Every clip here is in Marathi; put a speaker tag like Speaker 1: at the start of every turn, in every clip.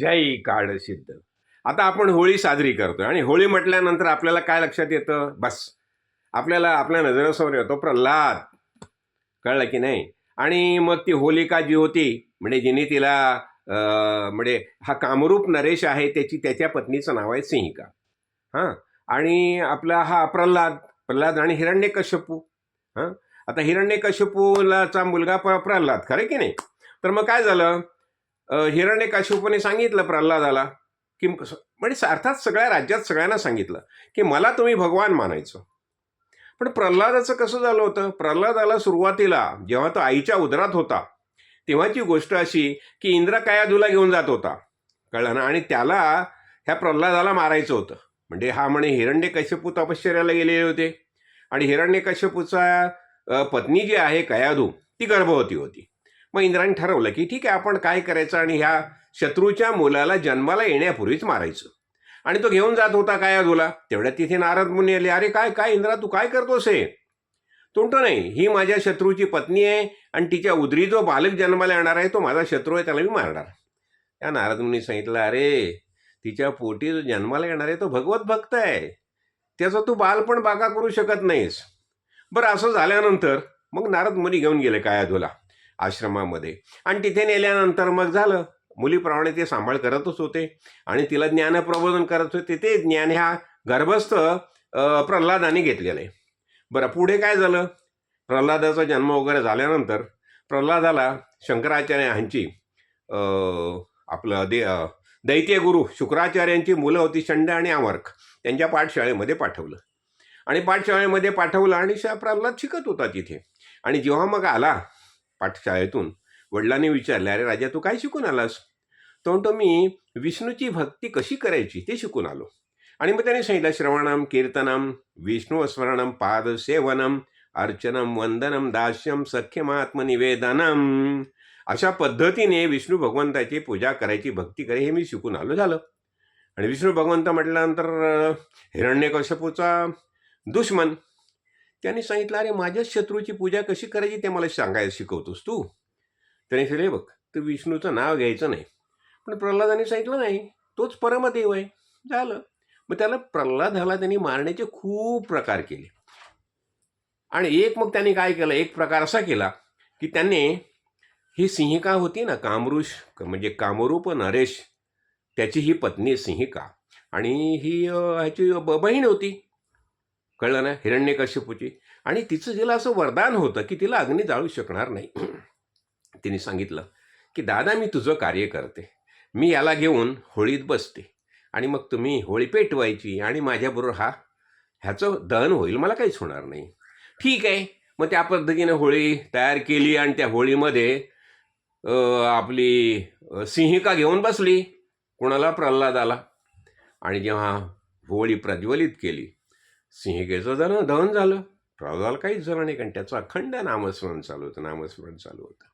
Speaker 1: जय काळ सिद्ध. आता आपण होळी साजरी करतोय आणि होळी म्हटल्यानंतर आपल्याला काय लक्षात येतं? बस. आपल्याला आपल्या नजरेसमोर येतो प्रल्हाद. कळलं की नाही? आणि मग ती होलिका जी होती म्हणजे जिने तिला म्हणजे हा कामरूप नरेश आहे त्याची त्याच्या पत्नीचं नाव आहे सिंहिका. हां. आणि आपला हा प्रल्हाद प्रल्हाद आणि हिरण्यकश्यपू. हां. आता हिरण्यकश्यपूलाचा मुलगा प्र प्रल्हाद खरं की नाही? तर मग काय झालं? हिरण्यकाशिपूने सांगितलं प्रल्हादाला की म्हणजे अर्थात सगळ्या राज्यात सगळ्यांना सांगितलं की मला तुम्ही भगवान मानायचं. पण प्रल्हादाचं कसं झालं होतं? प्रल्हादाला सुरुवातीला जेव्हा तो आईच्या उदरात होता तेव्हाची गोष्ट अशी की इंद्र कयाधूला घेऊन जात होता. कळलं ना? आणि त्याला ह्या प्रल्हादाला मारायचं होतं. म्हणजे हा म्हणे हिरण्यकश्यपू तपश्चर्याला गेलेले होते. आणि हिरण्यकश्यपूचा पत्नी जी आहे कयाधू ती गर्भवती होती. मग इंद्राने ठरवलं की ठीक आहे आपण काय करायचं आणि ह्या शत्रूच्या मुलाला जन्माला येण्यापूर्वीच मारायचं. आणि तो घेऊन जात होता काय कयाधूला तेवढ्यात तिथे नारद मुनी आले अरे काय काय इंद्रा तू काय करतोस हे? तो नाही ही माझ्या शत्रूची पत्नी आहे आणि तिच्या उदरी जो बालक जन्माला येणार आहे तो माझा शत्रू आहे त्याला मी मारणार. त्या नारद मुनी सांगितलं अरे तिच्या पोटी जो जन्माला येणार आहे तो भगवत भक्त आहे. त्याचा तू बालपण बाका करू शकत नाहीस. बरं असं झाल्यानंतर मग नारद मुनी घेऊन गेले काय कायाधूला आश्रमामध्ये. आणि तिथे नेल्यानंतर मग झालं. मुलीप्रमाणे ते सांभाळ करतच होते. आणि तिला ज्ञानप्रबोधन करत होते. ते ज्ञान ह्या गर्भस्थ प्रल्हादाने घेतलेलं आहे. बरं पुढे काय झालं? प्रल्हादाचा जन्म वगैरे झाल्यानंतर प्रल्हादाला शंकराचार्य ह्यांची आपलं दे दैत्य गुरु शुक्राचार्यांची मुलं होती शंड आणि आमर्क त्यांच्या पाठशाळेमध्ये पाठवलं. आणि पाठशाळेमध्ये पाठवलं आणि शा प्रल्हाद शिकत होता तिथे. आणि जेव्हा मग आला पाठशाळेतून. वडिलांनी विचारले अरे राजा तू काय शिकून आलास? तो म्हणतो मी विष्णूची भक्ती कशी करायची ते शिकून आलो. आणि मग त्याने सांगितलं श्रवणम कीर्तनम विष्णू स्मरणम पादसेवनम अर्चनम वंदनम दास्यम सख्यमात्मनिवेदनम अशा पद्धतीने विष्णू भगवंताची पूजा करायची भक्ती करे हे मी शिकून आलो झालं. आणि विष्णू भगवंत म्हटल्यानंतर हिरण्यकश्यपूचा दुश्मन त्यांनी सांगितलं अरे माझ्याच शत्रूची पूजा कशी करायची ते मला सांगायला शिकवतोस तू. त्याने सांगितलं बघ तू विष्णूचं नाव घ्यायचं नाही. पण प्रल्हादाने सांगितलं नाही तोच परमदेव आहे. झालं. मग त्याला प्रल्हादाला त्यांनी मारण्याचे खूप प्रकार केले. आणि एक मग त्यांनी काय केलं एक प्रकार असा केला की त्यांनी ही सिंहिका होती ना कामरूष म्हणजे कामरूप नरेश त्याची ही पत्नी सिंहिका. आणि ही ह्याची ब- बहीण होती. कळलं ना? हिरण्यकश्यपूची आणि तिचं तिला असं वरदान होतं की तिला अग्नी जाळू शकणार नाही. तिने सांगितलं की दादा मी तुझं कार्य करते. मी याला घेऊन होळीत बसते. आणि मग तुम्ही होळी पेटवायची आणि माझ्याबरोबर हा ह्याचं दहन होईल. मला काहीच होणार नाही. ठीक आहे. मग त्या पद्धतीने होळी तयार केली आणि त्या होळीमध्ये आपली सिंहिका घेऊन बसली. कोणाला? प्रल्हाद आला आणि जेव्हा होळी प्रज्वलित केली सिंहिकेचं जण दहन झालं प्रल्हादाला काहीच झालं नाही कारण त्याचं अखंड नामस्मरण चालू होतं नामस्मरण चालू होतं.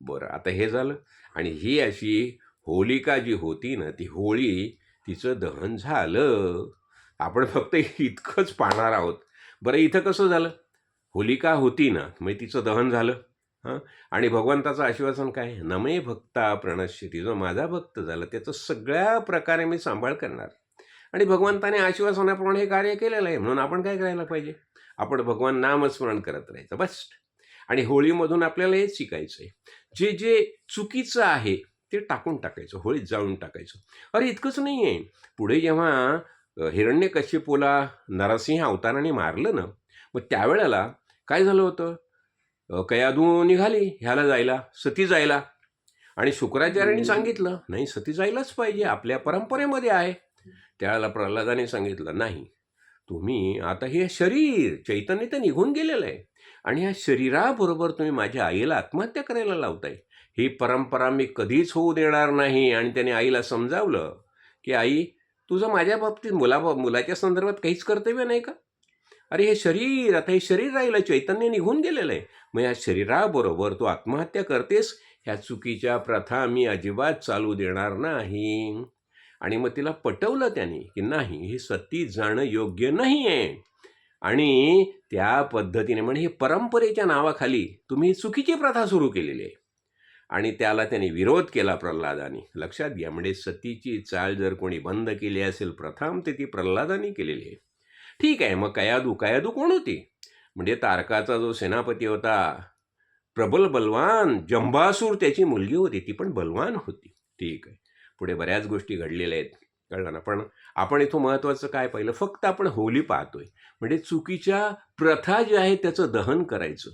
Speaker 1: बरं आता हे झालं आणि ही अशी होलिका जी होती ना ती होळी तिचं दहन झालं. आपण फक्त इतकंच पाहणार आहोत. बरं इथं कसं झालं? होलिका होती ना म्हणजे तिचं दहन झालं. हां? आणि भगवंताचं आश्वासन काय? नमे भक्ता प्रणश्यती जो माझा भक्त झाला त्याचं सगळ्या प्रकारे मी सांभाळ करणार. आणि भगवंताने आश्वासनाप्रमाणे हे कार्य केलेलं आहे. म्हणून आपण काय करायला पाहिजे? आपण भगवान नामस्मरण करत राहायचं बस. आणि होळीमधून आपल्याला हेच शिकायचं आहे. जे जे चुकीचं आहे ते टाकून टाकायचं. होळीत जाळून टाकायचं. अरे इतकंच नाही आहे पुढे जेव्हा अ, हिरण्यकश्यपूला नरसिंह अवताराने मारलं ना मग त्यावेळेला काय झालं होतं? अ, कयाधू निघाली ह्याला जायला सती जायला. आणि शुक्राचार्यांनी सांगितलं नाही सती जायलाच पाहिजे. आपल्या परंपरेमध्ये आहे. त्याला प्रल्हादाने सांगितलं नाही तुम्ही आता हे शरीर चैतन्य तर निघून गेलेलं आहे आणि ह्या शरीराबरोबर तुम्ही माझ्या आईला आत्महत्या करायला लावताय. ही परंपरा मी कधीच होऊ देणार नाही. आणि त्याने आईला समजावलं की आई तुझं माझ्या बाबतीत मुला मुलाच्या संदर्भात काहीच कर्तव्य नाही का? अरे हे शरीर आता हे शरीर राहिलं चैतन्य निघून गेलेलं आहे. मग या शरीराबरोबर तू आत्महत्या करतेस ह्या चुकीच्या प्रथा मी अजिबात चालू देणार नाही. आणि मग तिला पटवलं त्याने की नाही हे सती जाणं योग्य नाही आहे आणि त्या पद्धतीने म्हणजे हे परंपरेच्या नावाखाली तुम्ही चुकीची प्रथा सुरू केलेली आहे. आणि त्याला त्याने विरोध केला प्रल्हादाने. लक्षात घ्या म्हणजे सतीची चाल जर कोणी बंद केली असेल प्रथम ते ती प्रल्हादाने केलेली आहे. ठीक आहे मग कयादू कयादू कोण होती? म्हणजे तारकाचा जो सेनापती होता प्रबल बलवान जंबासूर त्याची मुलगी होती ती पण बलवान होती. ठीक आहे. पुढे बऱ्याच गोष्टी घडलेल्या आहेत कळलं ना? पण आपण इथं महत्त्वाचं काय पाहिलं? फक्त आपण होली पाहतोय. म्हणजे चुकीच्या प्रथा ज्या आहेत त्याचं दहन करायचं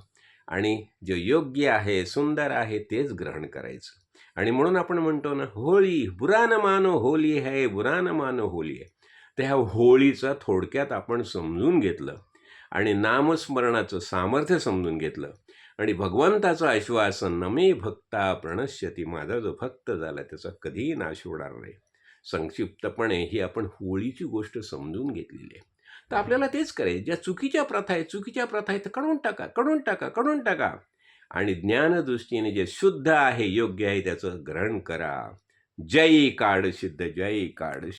Speaker 1: आणि जे योग्य आहे सुंदर आहे तेच ग्रहण करायचं. आणि म्हणून आपण म्हणतो ना होळी बुरा न मानो होली है बुरा न मानो होली आहे तर ह्या होळीचं थोडक्यात आपण समजून घेतलं आणि नामस्मरणाचं सामर्थ्य समजून घेतलं. आणि भगवंताचं आश्वासन नमे भक्ता प्रणश्यती माझा जो भक्त झाला त्याचा कधीही नाश होणार नाही. संक्षिप्तपणे ही आपण होळीची गोष्ट समजून घेतलेली आहे. तर आपल्याला तेच करायचं ज्या चुकीच्या प्रथा आहेत चुकीच्या प्रथा आहेत काढून टाका काढून टाका काढून टाका. आणि ज्ञानदृष्टीने जे शुद्ध आहे योग्य आहे त्याचं ग्रहण करा. जय काड सिद्ध जय काड